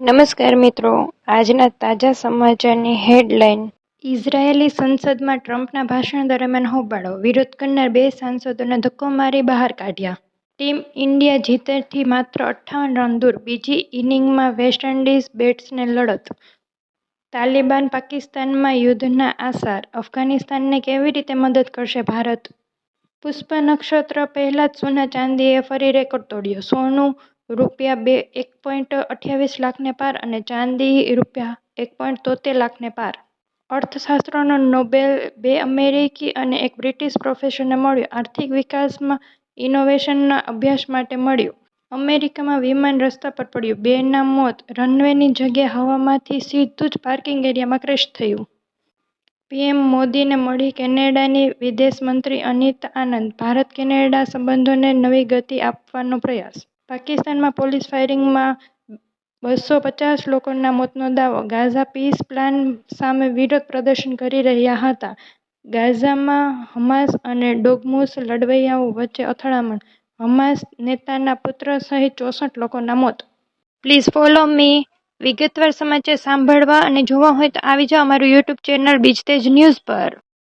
નમસ્કાર મિત્રો. આજના તાજા સમાચારની હેડલાઇન. ઇઝરાયેલી સંસદમાં ટ્રમ્પના ભાષણ દરમિયાન હોબાળો. વિરોધ કરનાર બે સાંસદોને ધક્કો મારી બહાર કાઢ્યા. ટીમ ઇન્ડિયા જીતથી માત્ર અઠ્ઠાવન રન દૂર. બીજી ઇનિંગમાં વેસ્ટ ઇન્ડિઝ બેટ્સને લડત. તાલિબાન પાકિસ્તાનમાં યુદ્ધના આસાર. અફઘાનિસ્તાનને કેવી રીતે મદદ કરશે ભારત? પુષ્પ નક્ષત્ર પહેલાં જ સોના ચાંદીએ ફરી રેકોર્ડ તોડ્યો. સોનું રૂપિયા બે એક પોઈન્ટ અઠ્યાવીસ લાખને પાર અને ચાંદી રૂપિયા એક પોઈન્ટ તોતેર લાખને પાર. અર્થશાસ્ત્રનો નોબેલ બે અમેરિકી અને એક બ્રિટિશ પ્રોફેસરને મળ્યો. આર્થિક વિકાસમાં ઇનોવેશનના અભ્યાસ માટે મળ્યું. અમેરિકામાં વિમાન રસ્તા પર પડ્યું. બેના મોત રનવેની જગ્યાએ હવામાંથી સીધું જ પાર્કિંગ એરિયામાં ક્રેશ થયું. પીએમ મોદીને મળી કેનેડાની વિદેશ મંત્રી અનિતા આનંદ. ભારત કેનેડા સંબંધોને નવી ગતિ આપવાનો પ્રયાસ. પાકિસ્તાનમાં પોલીસ ફાયરિંગમાં બસો પચાસ લોકોના મોતનો દાવો. ગાઝા પીસ પ્લાન સામે વિરોધ પ્રદર્શન કરી રહ્યા હતા. ગાઝામાં હમાસ અને ડોગમુસ લડવૈયાઓ વચ્ચે અથડામણ. હમાસ નેતાના પુત્ર સહિત ચોસઠ લોકોના મોત. પ્લીઝ ફોલો મી વિગતવાર સમાચાર સાંભળવા અને જોવા હોય તો આવી જાઓ અમારું યુટ્યુબ ચેનલ બીજ તેજ ન્યૂઝ પર.